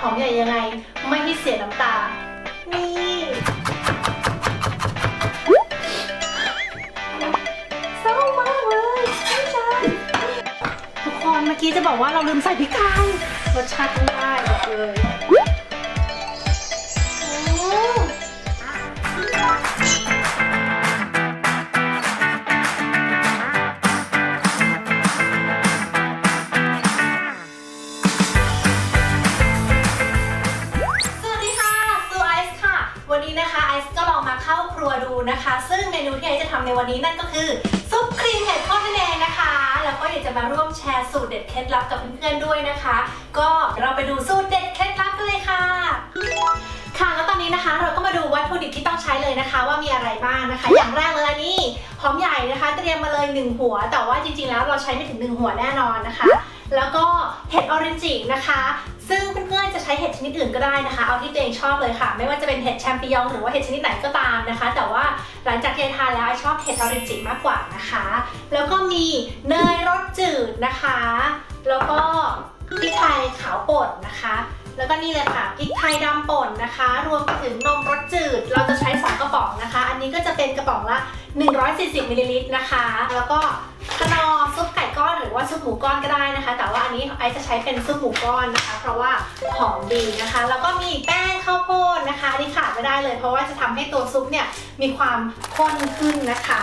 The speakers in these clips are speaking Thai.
หอมใหญ่ยังไง ไม่ให้เสียน้ำตา นี่ เศร้ามากเลยไม่ใช่ทุกคนเมื่อกี้จะบอกว่าเราลืมใส่พริกไทยรสชาติต้องได้บอกเลย รัวดูนะคะ ซึ่งเมนูที่ไอซ์จะทำในวันนี้นั่นก็คือซุปครีมเห็ดทอดนั่นเองนะคะ แล้วก็อยากจะมาร่วมแชร์สูตรเด็ดเคล็ดลับกับเพื่อนๆด้วยนะคะ ก็เราไปดูสูตรเด็ดเคล็ดลับกันเลยค่ะค่ะแล้วตอนนี้นะคะเราก็มาดูวัตถุดิบที่ต้องใช้เลยนะคะ ว่ามีอะไรบ้างนะคะ อย่างแรกเลยอันนี้หอมใหญ่นะคะ เตรียมมาเลยหนึ่งหัว แต่ว่าจริงๆแล้วเราใช้ไม่ถึงหนึ่งหัวแน่นอนนะคะ แล้วก็เห็ดออรนจินะคะ ซึ่งเๆจะใช้เห็ดชนิดอื่นก็ได้นะคะ เอาที่ตัวเองชอบเลยค่ะ ไม่ว่าจะเป็นเห็ดแชมปิญองหรือว่าเห็ดชนิดไหนก็ตามนะคะ แต่ว่าหลังจากที่ทานแล้วชอบเห็ดออริจิมากกว่านะคะ แล้วก็มีเนยรสจืดนะคะ แล้วก็พริกไทยขาวป่นนะคะ แล้วก็นี่เลยค่ะพริกไทยดำป่นนะคะ รวมไปถึงนมรสจืด เราจะใช้ 2 กระป๋องนะคะ อันนี้ก็จะเป็นกระป๋องละ 140มิลลิลิตรนะคะ แล้วก็ขนอซุปไก่ก้อนหรือว่าซุปหมูก้อนก็ได้นะคะ แต่ว่าอันนี้ไอซ์จะใช้เป็นซุปหมูก้อนนะคะ เพราะว่าหอมดีนะคะ แล้วก็มีแป้งข้าวโพดนะคะอันนี้ขาดไม่ได้เลย เพราะว่าจะทำให้ตัวซุปเนี่ยมีความข้นขึ้นนะคะ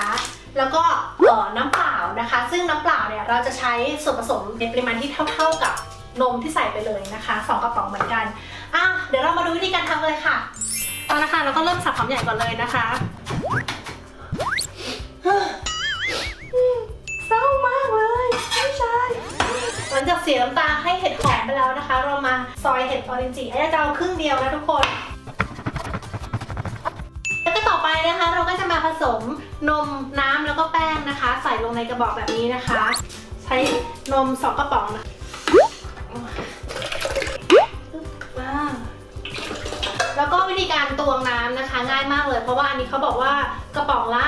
แล้วก็ออน้ำเปล่านะคะ ซึ่งน้ำเปล่าเนี่ยเราจะใช้ส่วนผสมในปริมาณที่เท่า ๆกับ นมที่ใส่ไปเลยนะคะสองกระป๋องเหมือนกันอะเดี๋ยวเรามาดูวิธีการทำเลยค่ะเอาละค่ะเราก็เริ่มสับหอมใหญ่ก่อนเลยนะคะเศร้ามากเลยไม่ใช่หลังจากเสียน้ำตาให้เห็ดหอมไปแล้วนะคะ เรามาซอยเห็ดออเรนจิไอ้จะเอาครึ่งเดียวนะทุกคน แล้วก็ต่อไปนะคะ เราก็จะมาผสมนมน้ำแล้วก็แป้งนะคะ ใส่ลงในกระบอกแบบนี้นะคะ ใช้นมสองกระป๋องนะคะ ธีการตวงน้ำนะคะ ง่ายมากเลย เพราะว่าอันนี้เขาบอกว่ากระป๋องละ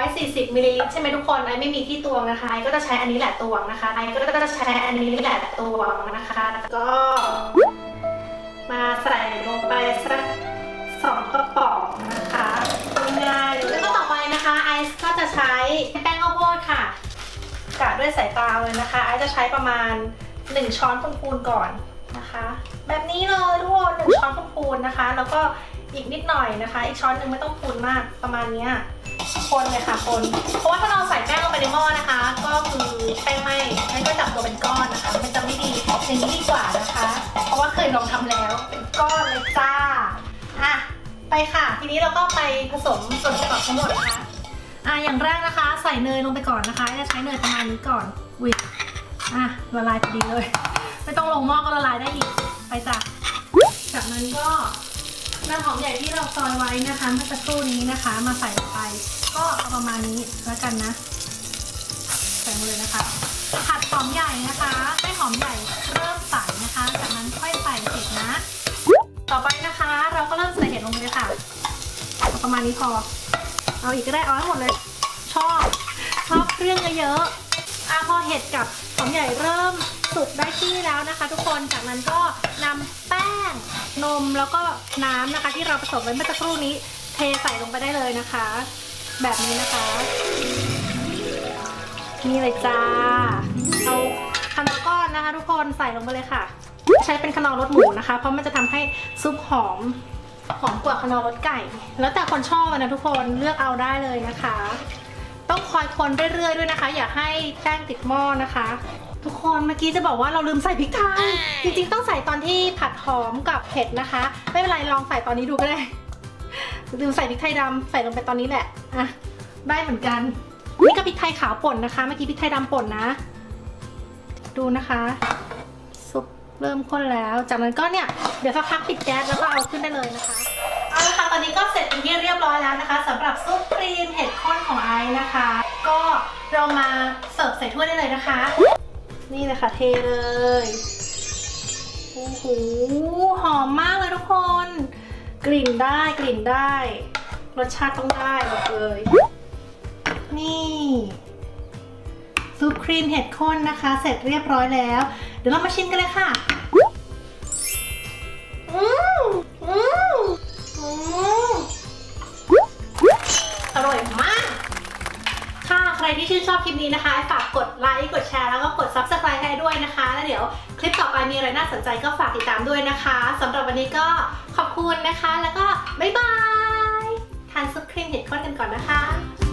140มิลลิลิตรใช่ไหมทุกคนไอไม่มีที่ตวงนะคะไอก็จะใช้อันนี้แหละตวงนะคะไอก็จะใช้อันนี้แหละตวงนะคะ ก็ มาใส่ลงไปสักสองกระป๋องนะคะง่ายๆเลยแล้วก็ต่อไปนะคะไอซ์ก็จะใช้แป้งข้าวโพดค่ะกะด้วยสายตาเลยนะคะไอซ์จะใช้ประมาณ 1 ช้อนพูนๆก่อน นะคะ แบบนี้เลยทุกคนหนึ่งช้อนพูนนะคะ แล้วก็อีกนิดหน่อยนะคะ อีกช้อนหนึ่งไม่ต้องพูนมากประมาณนี้คนเลยค่ะคน เพราะว่าถ้าเราใส่แป้งลงไปในหม้อนะคะ ก็คือแป้งไหม้ไม่ก็จับตัวเป็นก้อนนะคะ มันจะไม่ดีอย่างนี้ดีกว่านะคะ เพราะว่าเคยลองทำแล้วเป็นก้อนเลยจ้าอะไปค่ะ ทีนี้เราก็ไปผสมส่วนประกอบทั้งหมดนะคะอะอย่างแรกนะคะ ใส่เนยลงไปก่อนนะคะจะใช้เนยประมาณนี้ก่อนอุ้ยอะละลายพอดีเลย ไม่ต้องลงหม้อก็ละลายได้อีก ไปจ้ะ จากนั้นก็น้ำหอมใหญ่ที่เราซอยไว้นะคะเมื่อสักครู่นี้นะคะ มาใส่ลงไป ก็เอาประมาณนี้แล้วกันนะใส่หมดเลยนะคะผัดหอมใหญ่นะคะให้หอมใหญ่เริ่มใสนะคะ จากนั้นค่อยใส่เห็ดนะ ต่อไปนะคะ เราก็เริ่มใส่เห็ดลงไปเลยค่ะเอาประมาณนี้พอ เอาอีกก็ได้เอาให้หมดเลย ชอบชอบเครื่องเยอะๆอะพอเห็ดกับหอมใหญ่เริ่ม ได้ที่แล้วนะคะ ทุกคน จากนั้นก็นำแป้งนมแล้วก็น้ำนะคะ ที่เราผสมไว้เมื่อสักครู่นี้ เทใส่ลงไปได้เลยนะคะ แบบนี้นะคะ นี่เลยจ้า เอาขนอก้อนนะคะ ทุกคนใส่ลงไปเลยค่ะ ใช้เป็นขนอรสหมูนะคะ เพราะมันจะทำให้ซุปหอมหอมกว่าขนอรสไก่ แล้วแต่คนชอบนะทุกคนเลือกเอาได้เลยนะคะ ต้องคอยคนเรื่อยๆด้วยนะคะ อย่าให้แป้งติดหม้อนะคะ ทุกคนเมื่อกี้จะบอกว่าเราลืมใส่พริกไทยจริงๆต้องใส่ตอนที่ผัดหอมกับเผ็ดนะคะ ไม่เป็นไรลองใส่ตอนนี้ดูก็ได้ ลืมใส่พริกไทยดำใส่ลงไปตอนนี้แหละอะได้เหมือนกันนี่ก็พริกไทยขาวป่นนะคะ เมื่อกี้พริกไทยดำป่นนะ ดูนะคะซุปเริ่มข้นแล้ว จากนั้นก็เนี่ยเดี๋ยวสักพักปิดแก๊สแล้วก็เอาขึ้นได้เลยนะคะเอาละค่ะตอนนี้ก็เสร็จเป็นที่เรียบร้อยแล้วนะคะสำหรับซุปครีมเห็ดข้นของไอซ์นะคะ ก็เรามาเสิร์ฟใส่ถ้วยได้เลยนะคะ นี่เลยค่ะเทเลยโอ้โหหอมมากเลยทุกคน กลิ่นได้กลิ่นได้ รสชาติต้องได้บอกเลย นี่ซุปครีมเห็ดข้นนะคะ เสร็จเรียบร้อยแล้ว เดี๋ยวเรามาชิมกันเลยค่ะอืมอืมอืมอร่อยมากค่ะใค รที่ชื่นชอบคลิปนี้นะคะ ฝากกดไลค์ กดแชร์ แล้วก็กด subscribe ให้ด้วยนะคะ แล้วเดี๋ยวคลิปต่อไปมีอะไรน่าสนใจก็ฝากติดตามด้วยนะคะสำหรับวันนี้ก็ขอบคุณนะคะ แล้วก็บ๊ายบาย ทานซุปครีมเห็ดข้นกันก่อนนะคะ